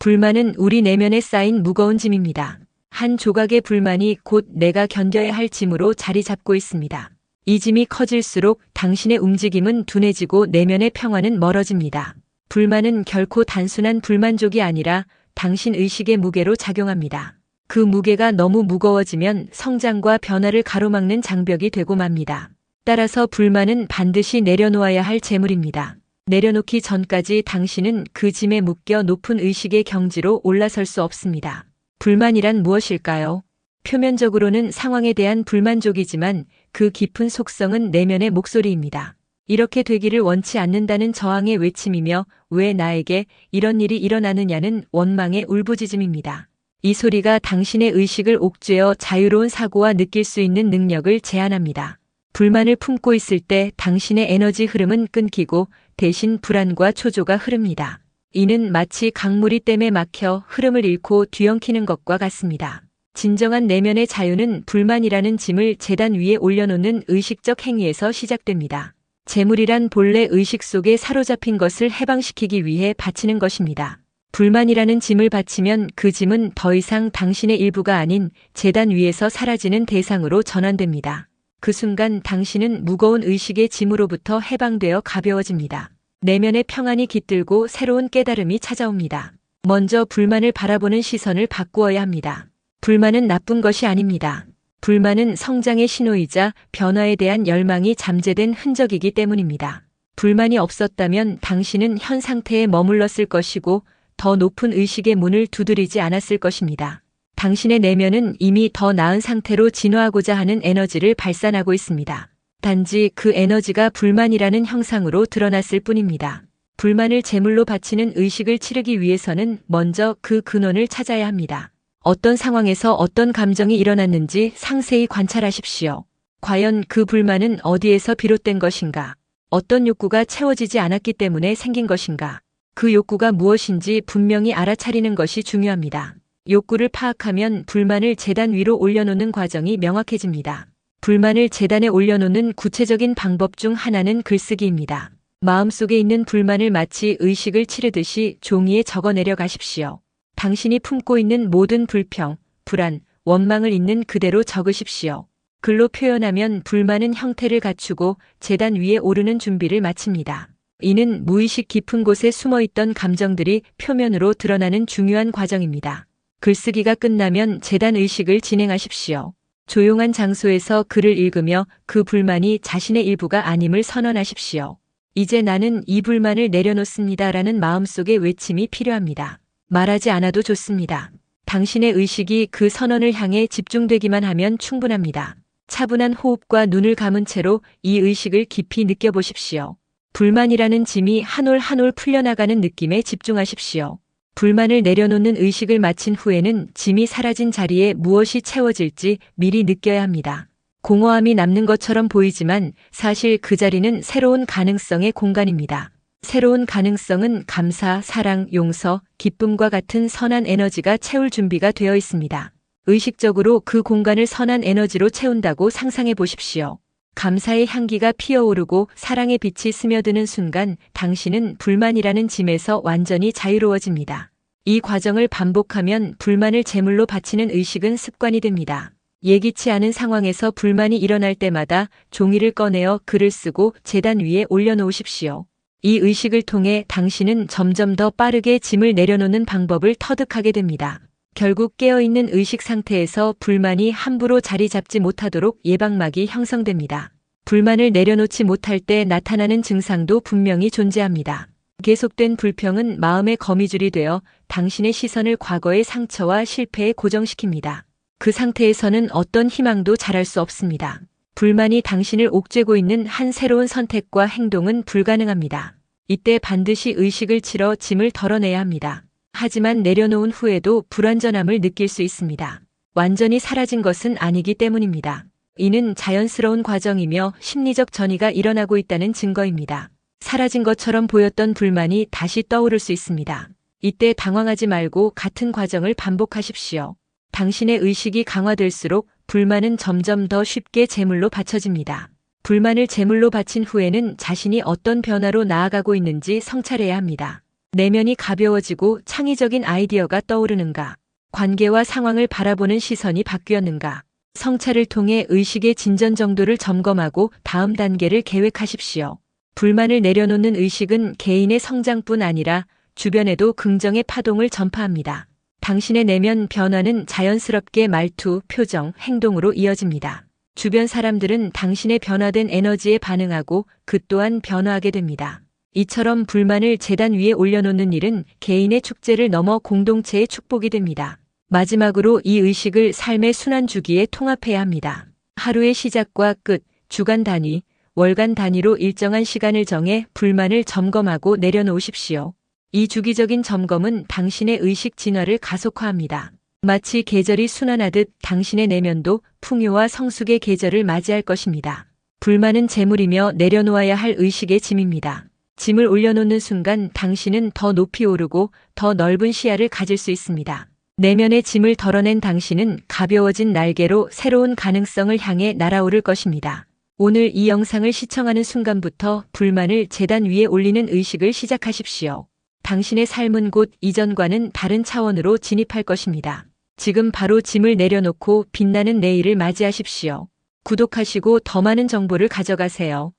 불만은 우리 내면에 쌓인 무거운 짐입니다. 한 조각의 불만이 곧 내가 견뎌야 할 짐으로 자리 잡고 있습니다. 이 짐이 커질수록 당신의 움직임은 둔해지고 내면의 평화는 멀어집니다. 불만은 결코 단순한 불만족이 아니라 당신 의식의 무게로 작용합니다. 그 무게가 너무 무거워지면 성장과 변화를 가로막는 장벽이 되고 맙니다. 따라서 불만은 반드시 내려놓아야 할 재물입니다. 내려놓기 전까지 당신은 그 짐에 묶여 높은 의식의 경지로 올라설 수 없습니다. 불만이란 무엇일까요? 표면적으로는 상황에 대한 불만족이지만 그 깊은 속성은 내면의 목소리입니다. 이렇게 되기를 원치 않는다는 저항의 외침이며 왜 나에게 이런 일이 일어나느냐는 원망의 울부짖음입니다. 이 소리가 당신의 의식을 옥죄어 자유로운 사고와 느낄 수 있는 능력을 제한합니다. 불만을 품고 있을 때 당신의 에너지 흐름은 끊기고 대신 불안과 초조가 흐릅니다. 이는 마치 강물이 댐에 막혀 흐름을 잃고 뒤엉키는 것과 같습니다. 진정한 내면의 자유는 불만이라는 짐을 재단 위에 올려놓는 의식적 행위에서 시작됩니다. 재물이란 본래 의식 속에 사로잡힌 것을 해방시키기 위해 바치는 것입니다. 불만이라는 짐을 바치면 그 짐은 더 이상 당신의 일부가 아닌 재단 위에서 사라지는 대상으로 전환됩니다. 그 순간 당신은 무거운 의식의 짐으로부터 해방되어 가벼워집니다. 내면의 평안이 깃들고 새로운 깨달음이 찾아옵니다. 먼저 불만을 바라보는 시선을 바꾸어야 합니다. 불만은 나쁜 것이 아닙니다. 불만은 성장의 신호이자 변화에 대한 열망이 잠재된 흔적이기 때문입니다. 불만이 없었다면 당신은 현 상태에 머물렀을 것이고 더 높은 의식의 문을 두드리지 않았을 것입니다. 당신의 내면은 이미 더 나은 상태로 진화하고자 하는 에너지를 발산하고 있습니다. 단지 그 에너지가 불만이라는 형상으로 드러났을 뿐입니다. 불만을 제물로 바치는 의식을 치르기 위해서는 먼저 그 근원을 찾아야 합니다. 어떤 상황에서 어떤 감정이 일어났는지 상세히 관찰하십시오. 과연 그 불만은 어디에서 비롯된 것인가? 어떤 욕구가 채워지지 않았기 때문에 생긴 것인가? 그 욕구가 무엇인지 분명히 알아차리는 것이 중요합니다. 욕구를 파악하면 불만을 재단 위로 올려놓는 과정이 명확해집니다. 불만을 재단에 올려놓는 구체적인 방법 중 하나는 글쓰기입니다. 마음속에 있는 불만을 마치 의식을 치르듯이 종이에 적어 내려 가십시오. 당신이 품고 있는 모든 불평, 불안, 원망을 있는 그대로 적으십시오. 글로 표현하면 불만은 형태를 갖추고 재단 위에 오르는 준비를 마칩니다. 이는 무의식 깊은 곳에 숨어 있던 감정들이 표면으로 드러나는 중요한 과정입니다. 글쓰기가 끝나면 재단 의식을 진행하십시오. 조용한 장소에서 글을 읽으며 그 불만이 자신의 일부가 아님을 선언하십시오. 이제 나는 이 불만을 내려놓습니다. 라는 마음속의 외침이 필요합니다. 말하지 않아도 좋습니다. 당신의 의식이 그 선언을 향해 집중되기만 하면 충분합니다. 차분한 호흡과 눈을 감은 채로 이 의식을 깊이 느껴보십시오. 불만이라는 짐이 한 올 한 올 풀려나가는 느낌에 집중하십시오. 불만을 내려놓는 의식을 마친 후에는 짐이 사라진 자리에 무엇이 채워질지 미리 느껴야 합니다. 공허함이 남는 것처럼 보이지만 사실 그 자리는 새로운 가능성의 공간입니다. 새로운 가능성은 감사, 사랑, 용서, 기쁨과 같은 선한 에너지가 채울 준비가 되어 있습니다. 의식적으로 그 공간을 선한 에너지로 채운다고 상상해 보십시오. 감사의 향기가 피어오르고 사랑의 빛이 스며드는 순간 당신은 불만이라는 짐에서 완전히 자유로워집니다. 이 과정을 반복하면 불만을 제물로 바치는 의식은 습관이 됩니다. 예기치 않은 상황에서 불만이 일어날 때마다 종이를 꺼내어 글을 쓰고 재단 위에 올려놓으십시오. 이 의식을 통해 당신은 점점 더 빠르게 짐을 내려놓는 방법을 터득하게 됩니다. 결국 깨어있는 의식 상태에서 불만이 함부로 자리 잡지 못하도록 예방막이 형성됩니다. 불만을 내려놓지 못할 때 나타나는 증상도 분명히 존재합니다. 계속된 불평은 마음의 거미줄이 되어 당신의 시선을 과거의 상처와 실패에 고정시킵니다. 그 상태에서는 어떤 희망도 자랄 수 없습니다. 불만이 당신을 옥죄고 있는 한 새로운 선택과 행동은 불가능합니다. 이때 반드시 의식을 치러 짐을 덜어내야 합니다. 하지만 내려놓은 후에도 불완전함을 느낄 수 있습니다. 완전히 사라진 것은 아니기 때문입니다. 이는 자연스러운 과정이며 심리적 전이가 일어나고 있다는 증거입니다. 사라진 것처럼 보였던 불만이 다시 떠오를 수 있습니다. 이때 당황하지 말고 같은 과정을 반복하십시오. 당신의 의식이 강화될수록 불만은 점점 더 쉽게 제물로 바쳐집니다. 불만을 제물로 바친 후에는 자신이 어떤 변화로 나아가고 있는지 성찰해야 합니다. 내면이 가벼워지고 창의적인 아이디어가 떠오르는가? 관계와 상황을 바라보는 시선이 바뀌었는가? 성찰을 통해 의식의 진전 정도를 점검하고 다음 단계를 계획하십시오. 불만을 내려놓는 의식은 개인의 성장뿐 아니라 주변에도 긍정의 파동을 전파합니다. 당신의 내면 변화는 자연스럽게 말투, 표정, 행동으로 이어집니다. 주변 사람들은 당신의 변화된 에너지에 반응하고 그 또한 변화하게 됩니다. 이처럼 불만을 재단 위에 올려놓는 일은 개인의 축제를 넘어 공동체의 축복이 됩니다. 마지막으로 이 의식을 삶의 순환 주기에 통합해야 합니다. 하루의 시작과 끝, 주간 단위, 월간 단위로 일정한 시간을 정해 불만을 점검하고 내려놓으십시오. 이 주기적인 점검은 당신의 의식 진화를 가속화합니다. 마치 계절이 순환하듯 당신의 내면도 풍요와 성숙의 계절을 맞이할 것입니다. 불만은 재물이며 내려놓아야 할 의식의 짐입니다. 짐을 올려놓는 순간 당신은 더 높이 오르고 더 넓은 시야를 가질 수 있습니다. 내면의 짐을 덜어낸 당신은 가벼워진 날개로 새로운 가능성을 향해 날아오를 것입니다. 오늘 이 영상을 시청하는 순간부터 불만을 재단 위에 올리는 의식을 시작하십시오. 당신의 삶은 곧 이전과는 다른 차원으로 진입할 것입니다. 지금 바로 짐을 내려놓고 빛나는 내일을 맞이하십시오. 구독하시고 더 많은 정보를 가져가세요.